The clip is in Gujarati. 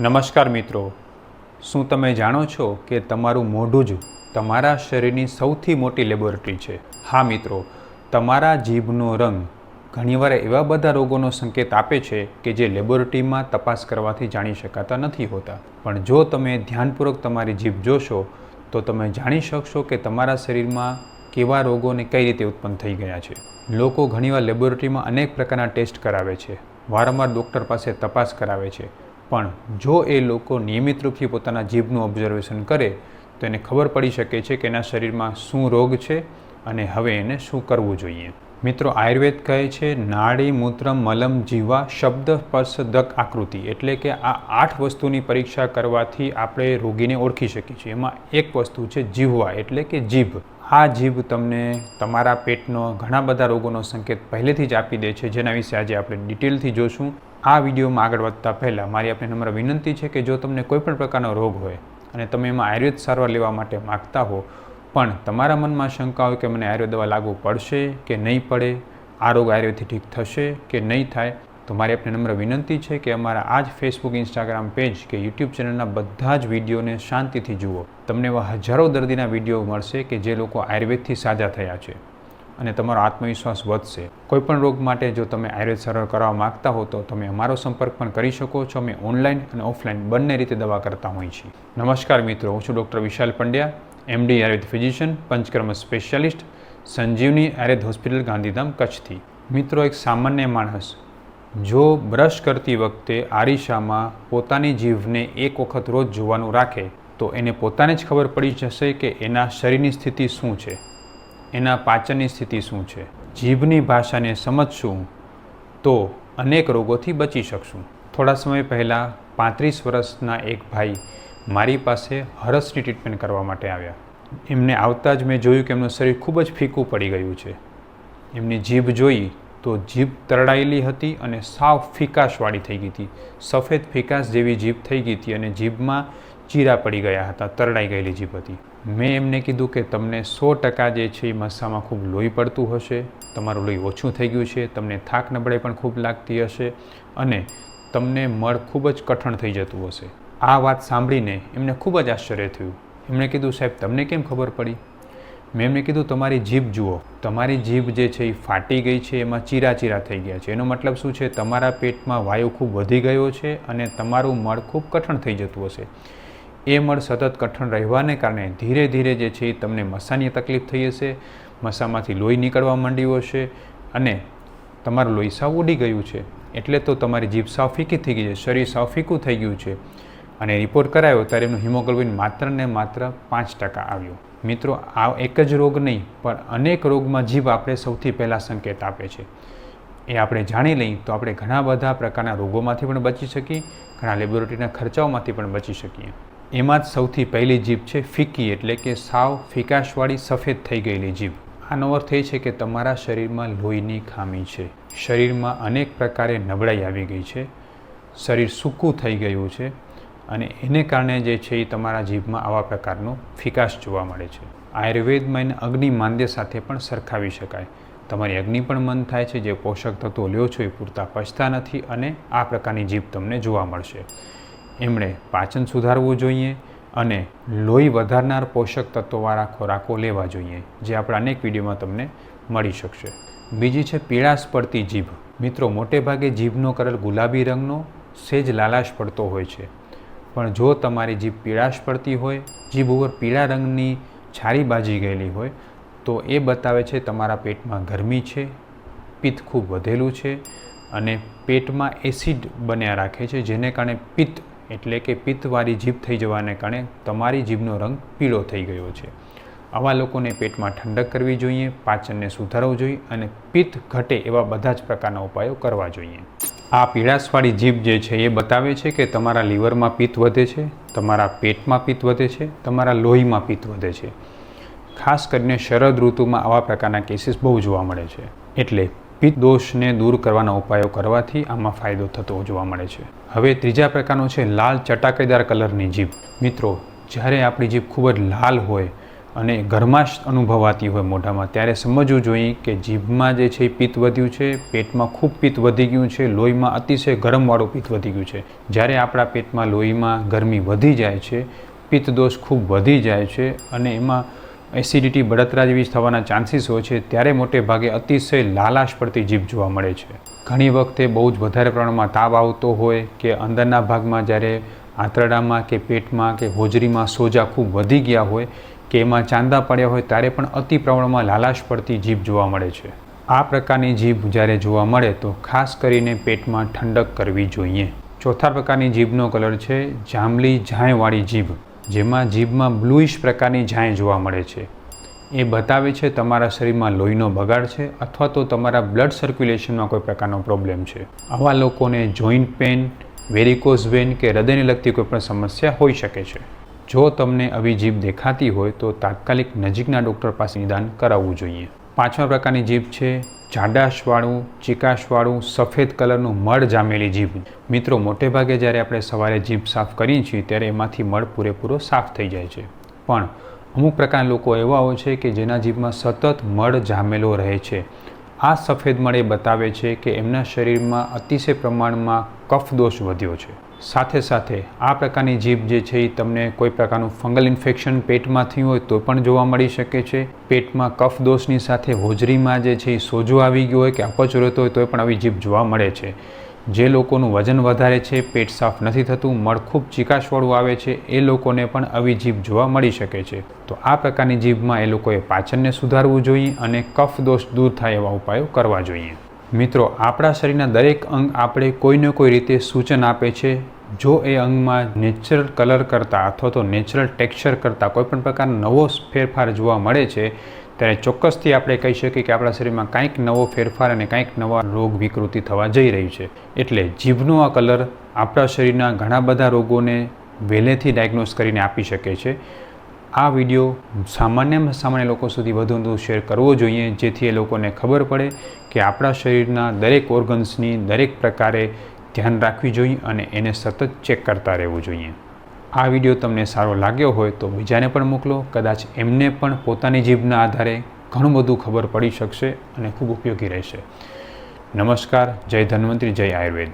નમસ્કાર મિત્રો. શું તમે જાણો છો કે તમારું મોઢું જ તમારા શરીરની સૌથી મોટી લેબોરેટરી છે? હા મિત્રો, તમારા જીભનો રંગ ઘણીવાર એવા બધા રોગોનો સંકેત આપે છે કે જે લેબોરેટરીમાં તપાસ કરવાથી જાણી શકાતા નથી હોતા. પણ જો તમે ધ્યાનપૂર્વક તમારી જીભ જોશો, તો તમે જાણી શકશો કે તમારા શરીરમાં કેવા રોગોને કઈ રીતે ઉત્પન્ન થઈ ગયા છે. લોકો ઘણીવાર લેબોરેટરીમાં અનેક પ્રકારના ટેસ્ટ કરાવે છે. વારંવાર ડૉક્ટર પાસે તપાસ કરાવે છે. પણ જો એ લોકો નિયમિત રૂપથી પોતાના જીભનું ઓબ્ઝર્વેશન કરે, તો એને ખબર પડી શકે છે કે એના શરીરમાં શું રોગ છે અને હવે એને શું કરવું જોઈએ. મિત્રો, આયુર્વેદ કહે છે, નાડી, મૂત્ર, મલમ જીવા શબ્દ સ્પર્શ આકૃતિ. એટલે કે આ આઠ વસ્તુની પરીક્ષા કરવાથી આપણે રોગીને ઓળખી શકીએ છીએ. એમાં એક વસ્તુ છે જીવવા એટલે કે જીભ. આ જીભ તમને તમારા પેટનો ઘણા બધા રોગોનો સંકેત પહેલેથી જ આપી દે છે. જેના વિશે આજે આપણે ડિટેલથી જોશું. આ વિડીયોમાં આગળ વધતા પહેલાં મારી આપને નમ્ર વિનંતી છે કે જો તમને કોઈપણ પ્રકારનો રોગ હોય અને તમે એમાં આયુર્વેદ સારવાર લેવા માટે માગતા હો, પણ તમારા મનમાં શંકા હોય કે મને આયુર્વેદ દવા લાગુ પડશે કે નહીં પડે, આ રોગ આયુર્વેદથી ઠીક થશે કે નહીં થાય, તો મારી આપને નમ્ર વિનંતી છે કે અમારા આ જ ફેસબુક ઇન્સ્ટાગ્રામ પેજ કે યુટ્યુબ ચેનલના બધા જ વિડીયોને શાંતિથી જુઓ. તમને એવા હજારો દર્દીના વીડિયો મળશે કે જે લોકો આયુર્વેદથી સાજા થયા છે. અને તમારો આત્મવિશ્વાસ વધશે. કોઈપણ રોગ માટે જો તમે આયુર્વેદ સરળ કરવા માગતા હો, તો તમે અમારો સંપર્ક પણ કરી શકો છો. અમે ઓનલાઈન અને ઓફલાઈન બંને રીતે દવા કરતા હોઈએ છીએ. નમસ્કાર મિત્રો, હું છું doctor Vishal Pandya MD Ayurveda physician, Panchakarma specialist, Sanjivani Ayurveda hospital, Gandhidham, કચ્છથી. મિત્રો, એક સામાન્ય માણસ જો બ્રશ કરતી વખતે આરિશામાં પોતાની જીભને એક વખત રોજ જોવાનું રાખે, તો એને પોતાને જ ખબર પડી જશે કે એના શરીરની સ્થિતિ શું છે. એના પાચનની સ્થિતિ શું છે? જીભની ભાષાને સમજશું તો અનેક રોગોથી બચી શકશું. થોડા સમય પહેલાં પાંત્રીસ વર્ષના એક ભાઈ મારી પાસે હરસની ટ્રીટમેન્ટ કરવા માટે આવ્યા. એમને આવતા જ મેં જોયું કે એમનું શરીર ખૂબ જ ફીકું પડી ગયું છે. એમની જીભ જોઈ તો જીભ તરડાયેલી હતી અને સાવ ફિકાશવાળી થઈ ગઈ હતી. સફેદ ફિકાશ જેવી જીભ થઈ ગઈ હતી અને જીભમાં ચીરા પડી ગયા હતા, તરડાઈ ગયેલી જીભ હતી. મેં એમને કીધું કે તમને સો ટકા જે છે એ મસામાં ખૂબ લોહી પડતું હશે, તમારું લોહી ઓછું થઈ ગયું છે, તમને થાક નબળાઈ પણ ખૂબ લાગતી હશે અને તમને મળ ખૂબ જ કઠણ થઈ જતું હશે. આ વાત સાંભળીને એમને ખૂબ જ આશ્ચર્ય થયું. એમણે કીધું, સાહેબ, તમને કેમ ખબર પડી? મેં એમને કીધું, તમારી જીભ જુઓ. તમારી જીભ જે છે એ ફાટી ગઈ છે, એમાં ચીરા ચીરા થઈ ગયા છે. એનો મતલબ શું છે? તમારા પેટમાં વાયુ ખૂબ વધી ગયો છે અને તમારું મળ ખૂબ કઠણ થઈ જતું હશે. એ મળ સતત કઠણ રહેવાને કારણે ધીરે ધીરે જે છે એ તમને મસાની તકલીફ થઈ હશે, મસામાંથી લોહી નીકળવા માંડ્યું હશે અને તમારું લોહી સાવ ઉડી ગયું છે. એટલે તો તમારી જીભ સાવ ફીકી થઈ ગઈ છે, શરીર સાવ ફીકું થઈ ગયું છે. અને રિપોર્ટ કરાયો ત્યારે એમનું હિમોગ્લોબિન માત્ર ને માત્ર પાંચ ટકા આવ્યું. મિત્રો, આ એક જ રોગ નહીં, પણ અનેક રોગમાં જીભ આપણે સૌથી પહેલાં સંકેત આપે છે. એ આપણે જાણી લઈએ તો આપણે ઘણા બધા પ્રકારના રોગોમાંથી પણ બચી શકીએ, ઘણા લેબોરેટરીના ખર્ચાઓમાંથી પણ બચી શકીએ. એમાં જ સૌથી પહેલી જીભ છે ફીકી એટલે કે સાવ ફિકાશવાળી સફેદ થઈ ગયેલી જીભ. આનો અર્થ એ છે કે તમારા શરીરમાં લોહીની ખામી છે. શરીરમાં અનેક પ્રકારે નબળાઈ આવી ગઈ છે. શરીર સૂકું થઈ ગયું છે અને એને કારણે જે છે એ તમારા જીભમાં આવા પ્રકારનો ફિકાશ જોવા મળે છે. આયુર્વેદમાં એને અગ્નિ માંદ્ય સાથે પણ સરખાવી શકાય. તમારી અગ્નિ પણ મન થાય છે, જે પોષક તત્વો લ્યો છો એ પૂરતા પચતા નથી અને આ પ્રકારની જીભ તમને જોવા મળશે. એમણે પાચન સુધારવું જોઈએ અને લોહી વધારનાર પોષક તત્વોવાળા ખોરાકો લેવા જોઈએ, જે આપણા અનેક વિડીયોમાં તમને મળી શકશે. બીજી છે પીળાશ પડતી જીભ. મિત્રો, મોટે ભાગે જીભનો કલર ગુલાબી રંગનો સેજ લાલાશ પડતો હોય છે. પણ જો તમારી જીભ પીળાશ પડતી હોય, જીભ ઉપર પીળા રંગની છારી બાજી ગયેલી હોય, તો એ બતાવે છે તમારા પેટમાં ગરમી છે, પિત્ત ખૂબ વધેલું છે અને પેટમાં એસિડ બન્યા રાખે છે, જેને કારણે પિત્ત એટલે કે પિત્તવાળી જીભ થઈ જવાને કારણે તમારી જીભનો રંગ પીળો થઈ ગયો છે. આવા લોકોને પેટમાં ઠંડક કરવી જોઈએ, પાચનને સુધારવું જોઈએ અને પિત્ત ઘટે એવા બધા જ પ્રકારના ઉપાયો કરવા જોઈએ. આ પીળાશવાળી જીભ જે છે એ બતાવે છે કે તમારા લીવરમાં પિત્ત વધે છે, તમારા પેટમાં પિત્ત વધે છે, તમારા લોહીમાં પિત્ત વધે છે. ખાસ કરીને શરદ ઋતુમાં આવા પ્રકારના કેસીસ બહુ જોવા મળે છે. એટલે પિત્ત દોષને દૂર કરવાના ઉપાયો કરવાથી આમાં ફાયદો થતો જોવા મળે છે. હવે ત્રીજા પ્રકારનો છે લાલ ચટાકેદાર કલરની જીભ. મિત્રો, જ્યારે આપણી જીભ ખૂબ જ લાલ હોય અને ગરમાશ અનુભવાતી હોય મોઢામાં, ત્યારે સમજવું જોઈએ કે જીભમાં જે છે એ પિત્ત વધ્યું છે, પેટમાં ખૂબ પિત્ત વધી ગયું છે, લોહીમાં અતિશય ગરમવાળું પિત્ત વધી ગયું છે. જ્યારે આપણા પેટમાં લોહીમાં ગરમી વધી જાય છે પિત્ત દોષ ખૂબ વધી જાય છે અને એમાં એસિડિટી બળતરા જેવી થવાના ચાન્સીસ હોય છે, ત્યારે મોટે ભાગે અતિશય લાલાશ પડતી જીભ જોવા મળે છે. ઘણી વખતે બહુ જ વધારે પ્રમાણમાં તાવ આવતો હોય કે અંદરના ભાગમાં જ્યારે આંતરડામાં કે પેટમાં કે હોજરીમાં સોજા ખૂબ વધી ગયા હોય કે એમાં ચાંદા પડ્યા હોય ત્યારે પણ અતિ પ્રમાણમાં લાલાશ પડતી જીભ જોવા મળે છે. આ પ્રકારની જીભ જ્યારે જોવા મળે તો ખાસ કરીને પેટમાં ઠંડક કરવી જોઈએ. ચોથા પ્રકારની જીભનો કલર છે, જાંબલી ઝાંયવાળી જીભ. જેમાં જીભમાં બ્લુઇશ પ્રકારની ઝાંય જોવા મળે છે. એ બતાવે છે તમારા શરીરમાં લોહીનો બગાડ છે અથવા તો તમારા બ્લડ સર્ક્યુલેશનમાં કોઈ પ્રકારનો પ્રોબ્લેમ છે. આવા લોકોને જોઈન્ટ પેન વેરિકોઝ વેન કે હૃદયને લગતી કોઈ પણ સમસ્યા હોઈ શકે છે. જો તમને આવી જીભ દેખાતી હોય તો તાત્કાલિક નજીકના ડૉક્ટર પાસે નિદાન કરાવવું જોઈએ. પાંચમા પ્રકારની જીભ છે જાડાશવાળું, ચીકાશવાળું, સફેદ કલરનું મળ જામેલી જીભ. મિત્રો, મોટે ભાગે જ્યારે આપણે સવારે જીભ સાફ કરીએ છીએ, ત્યારે એમાંથી મળ પૂરેપૂરો સાફ થઈ જાય છે. પણ અમુક પ્રકારના લોકો એવા હોય છે કે જેના જીભમાં સતત મળ જામેલો રહે છે. આ સફેદ મળે બતાવે છે કે એમના શરીરમાં અતિશય પ્રમાણમાં કફ દોષ વધ્યો છે. સાથે સાથે આ પ્રકારની જીભ જે છે એ તમને કોઈ પ્રકારનું ફંગલ ઇન્ફેક્શન પેટમાંથી હોય તો પણ જોવા મળી શકે છે. પેટમાં કફ દોષની સાથે હોજરીમાં જે છે એ સોજો આવી ગયો હોય કે અપચો રહેતો હોય તો પણ આવી જીભ જોવા મળે છે. જે લોકોનું વજન વધારે છે, પેટ સાફ નથી થતું, મળ ખૂબ ચીકાશવાળું આવે છે, એ લોકોને પણ આવી જીભ જોવા મળી શકે છે. તો આ પ્રકારની જીભમાં એ લોકોએ પાચનને સુધારવું જોઈએ અને કફ દોષ દૂર થાય એવા ઉપાયો કરવા જોઈએ. મિત્રો, આપણા શરીરના દરેક અંગ આપણે કોઈને કોઈ રીતે સૂચન આપે છે. જો એ અંગમાં નેચરલ કલર કરતાં અથવા તો નેચરલ ટેક્સચર કરતાં કોઈપણ પ્રકારનો નવો ફેરફાર જોવા મળે છે ત્યારે ચોક્કસથી આપણે કહી શકીએ કે આપણા શરીરમાં કાંઈક નવો ફેરફાર અને કાંઈક નવા રોગ વિકૃતિ થવા જઈ રહી છે. એટલે જીભનો આ કલર આપણા શરીરના ઘણા બધા રોગોને વહેલેથી ડાયગ્નોસ કરીને આપી શકે છે. આ વીડિયો સામાન્યમાં સામાન્ય લોકો સુધી વધુ વધુ શેર કરવો જોઈએ, જેથી એ લોકોને ખબર પડે કે આપણા શરીરના દરેક ઓર્ગન્સની દરેક પ્રકારે ધ્યાન રાખવી જોઈએ અને એને સતત ચેક કરતા રહેવું જોઈએ. આ વીડિયો તમને સારો લાગ્યો હોય તો બીજાને પણ મોકલો. કદાચ એમને પણ પોતાની જીભના આધારે ઘણું બધું ખબર પડી શકશે અને ખૂબ ઉપયોગી રહેશે. નમસ્કાર, જય ધન્વંતરી, જય આયુર્વેદ.